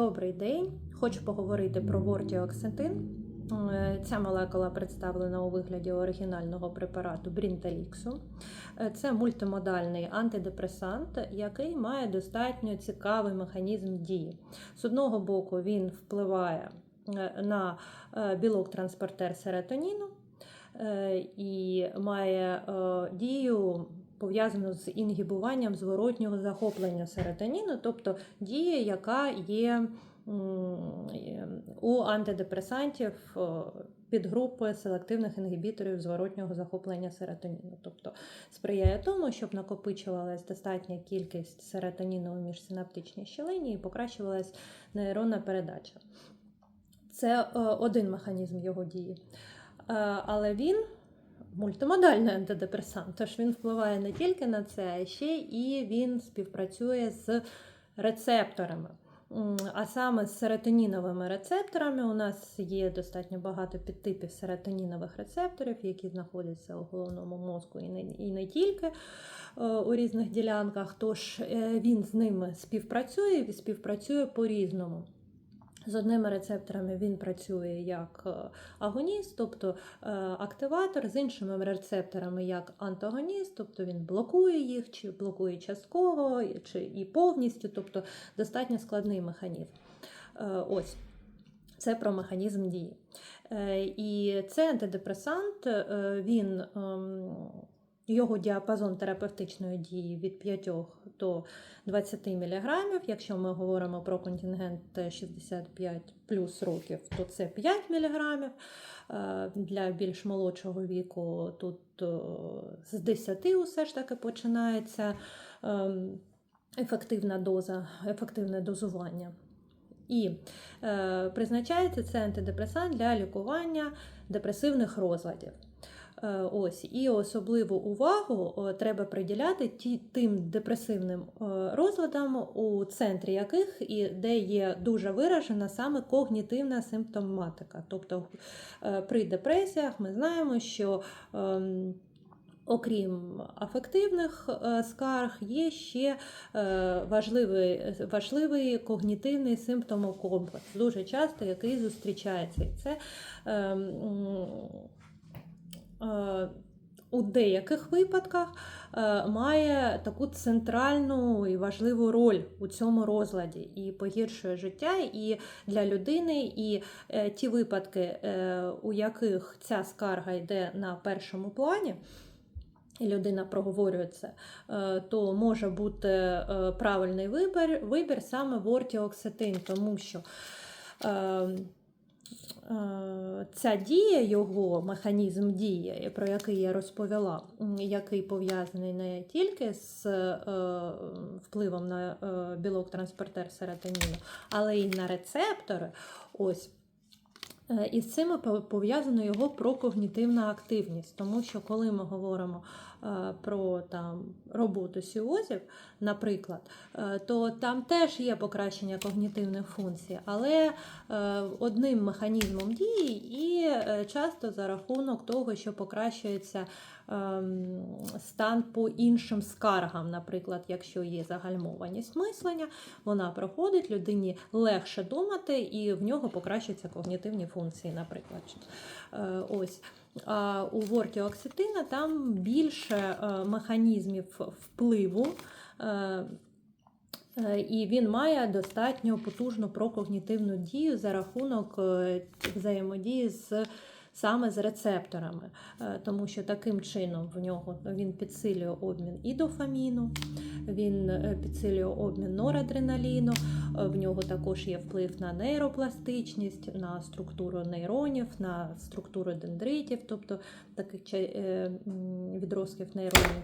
Добрий день! Хочу поговорити про вортіоксетин. Е, Ця молекула представлена у вигляді оригінального препарату Брінталіксу. Е, Це мультимодальний антидепресант, який має достатньо цікавий механізм дії. З одного боку, він впливає е, на білок-транспортер серотоніну е, і має дію пов'язану з інгібуванням зворотнього захоплення серотоніну, тобто дія, яка є у антидепресантів е, підгрупи селективних інгібіторів зворотнього захоплення серотоніну, тобто сприяє тому, щоб накопичувалась достатня кількість серотоніну у міжсинаптичній щелині і покращувалась нейронна передача. Це е, один механізм його дії. Е, Але він мультимодальний антидепресант, тож він впливає не тільки на це, а ще і він співпрацює з рецепторами. А саме з серотоніновими рецепторами у нас є достатньо багато підтипів серотонінових рецепторів, які знаходяться у головному мозку і не, і не тільки е, у різних ділянках. Тож е, він з ними співпрацює і співпрацює по-різному. З одними рецепторами він працює як е, агоніст, тобто е, активатор, з іншими рецепторами як антагоніст, тобто він блокує їх, чи блокує частково, чи і повністю, тобто достатньо складний механізм. Е, Ось. Це про механізм дії. І цей антидепресант, він, ем, його діапазон терапевтичної дії від 5 до 20 мг. Якщо ми говоримо про контингент 65 плюс років, то це 5 мг. Е, Для більш молодшого віку тут е, з 10 усе ж таки починається ем, ефективна доза, ефективне дозування. І е, призначається це антидепресант для лікування депресивних розладів. Е, Ось і особливу увагу треба приділяти тим депресивним е, розладам, у центрі яких і де є дуже виражена саме когнітивна симптоматика. Тобто е, при депресіях ми знаємо, що ем, Окрім афективних е, скарг, є ще е, важливий, важливий когнітивний симптомокомплекс, дуже часто який зустрічається. Це е, м, е, у деяких випадках е, має таку центральну і важливу роль у цьому розладі і погіршує життя і для людини, і е, ті випадки, е, у яких ця скарга йде на першому плані. І людина проговорює це, е, то може бути е, правильний вибір, вибір саме вортіоксетин, тому що е, е, ця дія, його механізм дії, про який я розповіла, який пов'язаний не тільки з е, впливом на е, білок-транспортер серотоніну, але й на рецептори. Ось. Е, І з цим пов- пов'язана його прокогнітивна активність, тому що коли ми говоримо е, про там, роботу сіозів, наприклад, е, то там теж є покращення когнітивних функцій, але е, одним механізмом дії і е, часто за рахунок того, що покращується ем, стан по іншим скаргам, наприклад, якщо є загальмованість мислення, вона проходить, людині легше думати, і в нього покращуються когнітивні функції, наприклад. Е, Ось. У вортіоксетина там більше е, механізмів впливу. е, е, І він має достатньо потужну прокогнітивну дію за рахунок взаємодії з саме з рецепторами, Е, тому що таким чином в нього він підсилює обмін і дофаміну, він е, підсилює обмін норадреналіну, е, в нього також є вплив на нейропластичність, на структуру нейронів, на структуру дендритів, тобто таких відростків нейронів.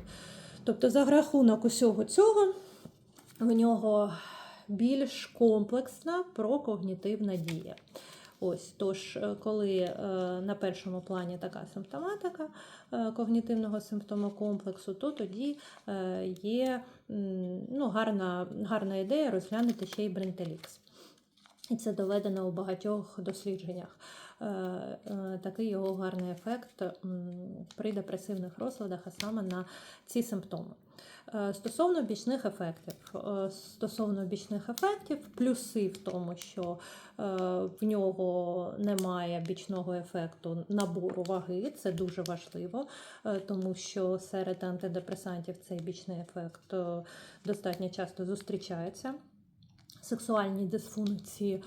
Тобто, за рахунок усього цього в нього більш комплексна прокогнітивна дія. Ось, тож, е, коли е, на першому плані така симптоматика е, когнітивного симптомокомплексу, то тоді є ну, гарна, гарна ідея розглянути ще й брентелікс. І це доведено у багатьох дослідженнях. Такий його гарний ефект при депресивних розладах, а саме на ці симптоми. Е, Стосовно бічних ефектів, Е, стосовно бічних ефектів, плюси в тому, що е, в нього немає бічного ефекту набору ваги, це дуже важливо, тому що серед антидепресантів цей бічний ефект достатньо часто зустрічається. Сексуальні дисфункції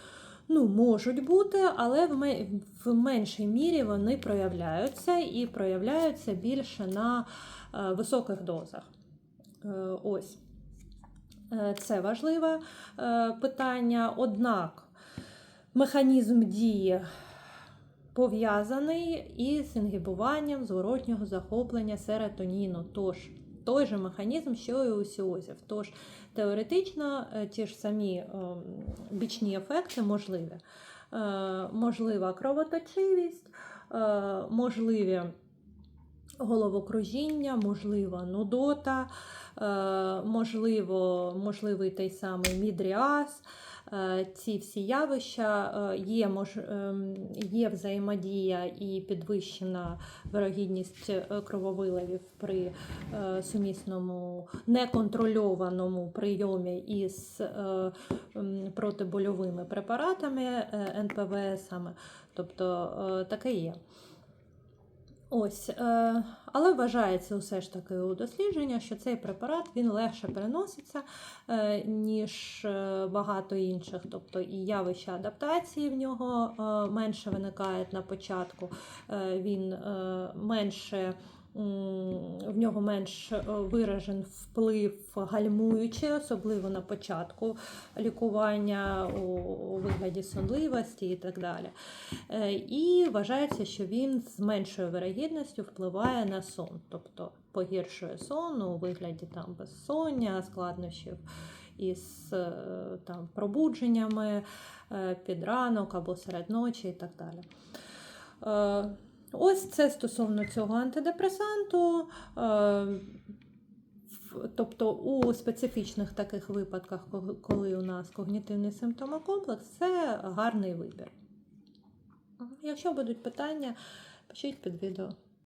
ну, можуть бути, але в меншій мірі вони проявляються і проявляються більше на високих дозах. Е, Ось. Е, Це важливе е, питання. Однак механізм дії пов'язаний із інгібуванням зворотнього захоплення серотоніну. Тож, той же механізм, що і у сіозів. Тож, теоретично ті ж самі бічні ефекти можливі. Можлива кровоточивість, можливі головокружіння, можлива нудота, е, можливо, можливий той самий мідріаз. Е, Ці всі явища е, є, мож, є взаємодія і підвищена вирогідність крововиливів при сумісному неконтрольованому прийомі із протибольовими препаратами НПВСами. Тобто таке є. Ось, е, але вважається все ж таки у дослідження, що цей препарат він легше переноситься, е, ніж е, багато інших. Тобто і явища адаптації в нього менше виникають на початку, він менше. В нього менш е, виражен вплив гальмуючий, особливо на початку лікування у вигляді сонливості і так далі. Е, І вважається, що він з меншою вирогідністю впливає на сон, тобто погіршує сон у вигляді там безсоння, складнощів із е, там, пробудженнями під ранок або серед ночі і так далі. Ось це стосовно цього антидепресанту. Е, Тобто у специфічних таких випадках, коли у нас когнітивний симптомокомплекс, це гарний вибір. Якщо будуть питання, пишіть під відео.